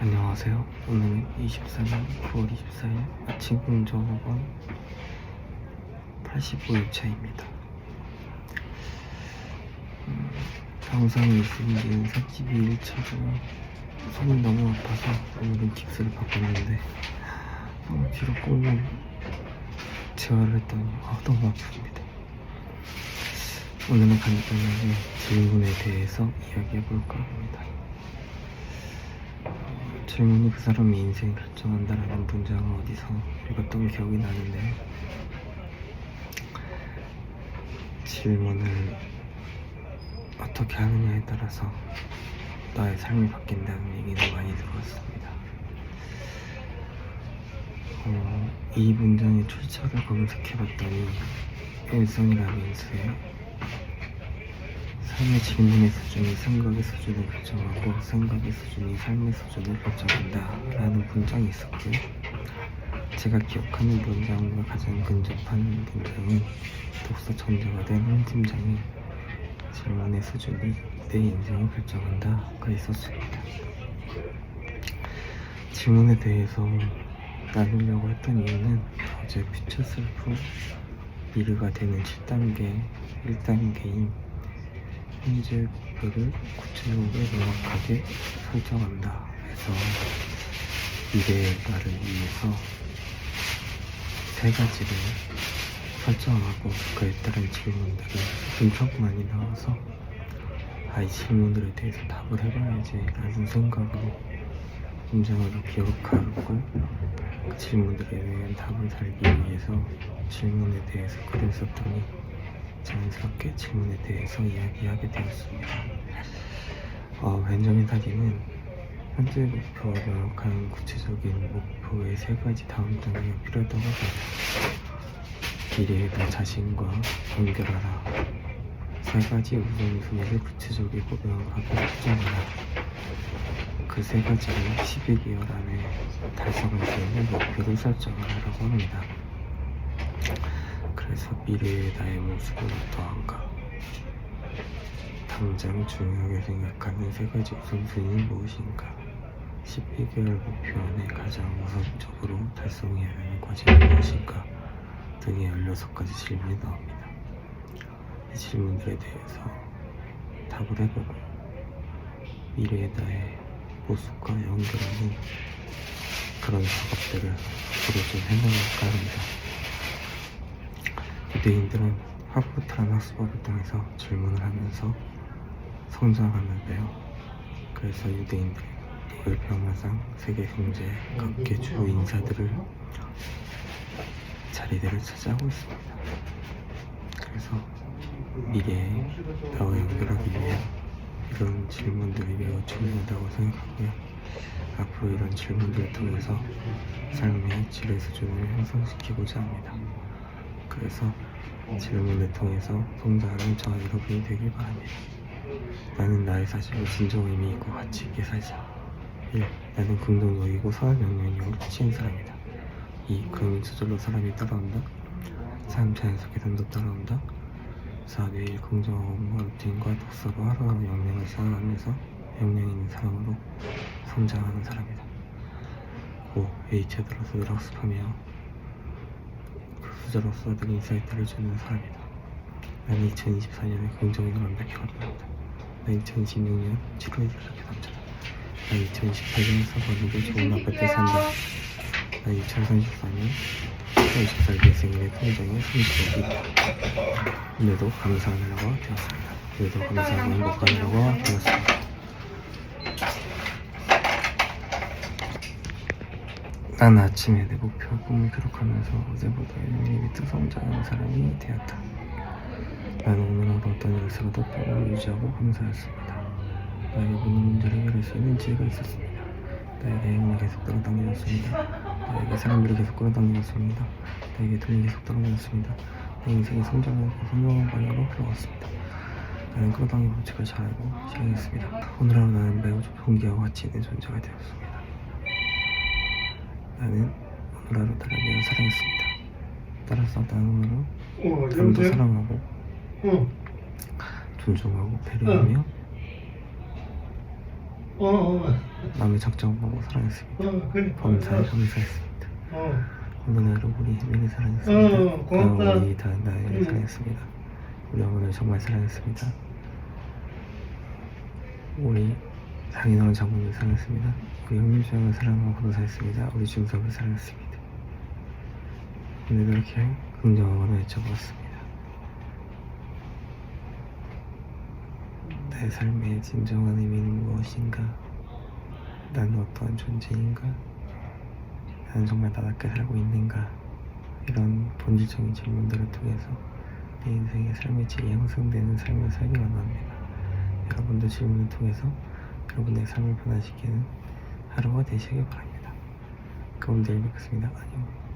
안녕하세요. 오늘은 24년 9월 24일 아침 공정학원 85일차입니다. 음, 영상이 있으면 32일차고 손이 너무 아파서 오늘은 깁스를 바꿨는데 너무 뒤로 꽁꽁 재활을 했더니 아, 너무 아픕니다. 오늘은 간단하게 질문에 대해서 이야기해 볼까 합니다. 질문이 그 사람의 인생을 결정한다라는 문장을 어디서 읽었던 기억이 나는데 질문을 어떻게 하느냐에 따라서 나의 삶이 바뀐다는 얘기는 많이 들었습니다. 어, 이 문장의 출처를 검색해봤더니 라빈스의 삶의 질문의 수준이 생각의 수준을 결정하고 생각의 수준이 삶의 수준을 결정한다 라는 문장이 있었고요 제가 기억하는 문장과 가장 근접한 문장은 독서 천재가 된 홍 팀장이 질문의 수준이 내 인생을 결정한다가 있었습니다. 질문에 대해서 나누려고 했던 이유는 어제 퓨처셀프 미르가 되는 7단계 1단계인 현재 목표를 구체적으로 명확하게 설정한다. 해서 미래의 나를 위해서 세 가지를 설정하고 그에 따른 질문들을 많이 나와서 아 이 질문들에 대해서 답을 해봐야지 라는 생각으로 문장으로 기억하고 그 질문들에 대한 답을 달기 위해서 질문에 대해서 글을 썼더니 자연스럽게 질문에 대해서 이야기하게 되었습니다. 어, 벤저민 타디는 현재 목표와 명확한 구체적인 목표의 세 가지 다음 단계가 필요하다고 하죠. 미래의 나 자신과 연결하라. 세 가지 우선순위를 구체적이고 명확하게 설정하라. 그 세 가지를 12개월 안에 달성할 수 있는 목표를 설정하라고 합니다. 그래서 미래의 나의 모습은 어떠한가? 당장 중요하게 생각하는 세 가지 우선순위는 무엇인가? 12개월 목표 안에 가장 우선적으로 달성해야 하는 과제는 무엇인가? 등의 16가지 질문이 나옵니다. 이 질문들에 대해서 답을 해보고 미래의 나의 모습과 연결하는 그런 작업들을 앞으로 좀 해나갈까 합니다. 유대인들은 하브루트라는 학습법을 통해서 질문을 하면서 성장하는데요. 그래서 유대인들이 노벨 평화상, 세계 경제 각계 주요 인사들을 자리들을 차지하고 있습니다. 그래서 미래에 나와 연결하기 위해 이런 질문들이 매우 중요하다고 생각하고요. 앞으로 이런 질문들을 통해서 삶의 질의 수준을 향상시키고자 합니다. 그래서 질문을 통해서 성장하는 저와 여러분이 되길 바랍니다. 나는 나의 사실을 진정 의미 있고 가치 있게 살자. 1. 나는 긍정적이고 선한 영향력을 끼치는 사람이다. 2. 그러면 저절로 사람이 따라온다. 3. 자연스럽게 단도 따라온다. 4. 매일 긍정하고 루틴과 독서로 하루하루 역량을 쌓아가면서 역량 있는 사람으로 성장하는 사람이다. 5. H에 들어서 늘 학습하며 그 수저로서 늘 인사이트를 주는 사람이다. 난 2024년에 긍정인을 완벽히 확인한다. 난 2026년 7월에 이렇게 남자다. 난 2018년에 서버는데 좋은 아파트 에 산다. 난 2034년 24살 내 생일의 통장에 30억이 있다. 오늘도 하루가 되었습니다. 오늘도 감사하고 하루가 되었습니다. 난 아침에 내 목표와 꿈을 기록하면서 어제보다 1mm 성장하는 사람이 되었다. 나는 오늘 하루 어떤 일을 쓰고도 평온을 유지하고 감사했습니다. 나에게 모든 문제를 해결할 수 있는 지혜가 있었습니다. 나에게 행운이 계속 끌어당겨졌습니다. 나에게 사람들이 계속 끌어당겨졌습니다. 나에게 돈이 계속 떨어졌습니다. 내 인생이 성장하고 성공한 방향으로 흘러갔습니다. 나는 끌어당김 법칙을 잘 알고 실행했습니다. 오늘 하루 나는 매우 존귀하고 가치 있는 존재가 되었습니다. 나는 오늘 하루 나를 매우 사랑했습니다. 따라서 오늘 하루 어, 사람도 여보세요? 사랑하고 어, 존중하고 배려하며 어, 어, 남의 적정 보고 사랑했습니다. 어, 그래. 범사에 감사했습니다. 어, 오늘은 우리 혜민이 사랑했습니다. 어, 고맙다. 그리고 우리 다은 나연이 응. 사랑했습니다. 우리 어머니 정말 사랑했습니다. 우리 장인어른 장모님 사랑했습니다. 주영을 사랑하고 사했습니다. 우리 준섭을 사랑했습니다. 오늘도 이렇게 긍정하고 외쳐보았습니다. 내 삶의 진정한 의미는 무엇인가? 나는 어떠한 존재인가? 나는 정말 나답게 살고 있는가? 이런 본질적인 질문들을 통해서 내 인생의 삶의 질이 형성되는 삶을 살기 원합니다. 여러분도 질문을 통해서 여러분의 삶을 변화시키는 하루가 되시길 바랍니다. 그럼 내일 뵙겠습니다. 안녕.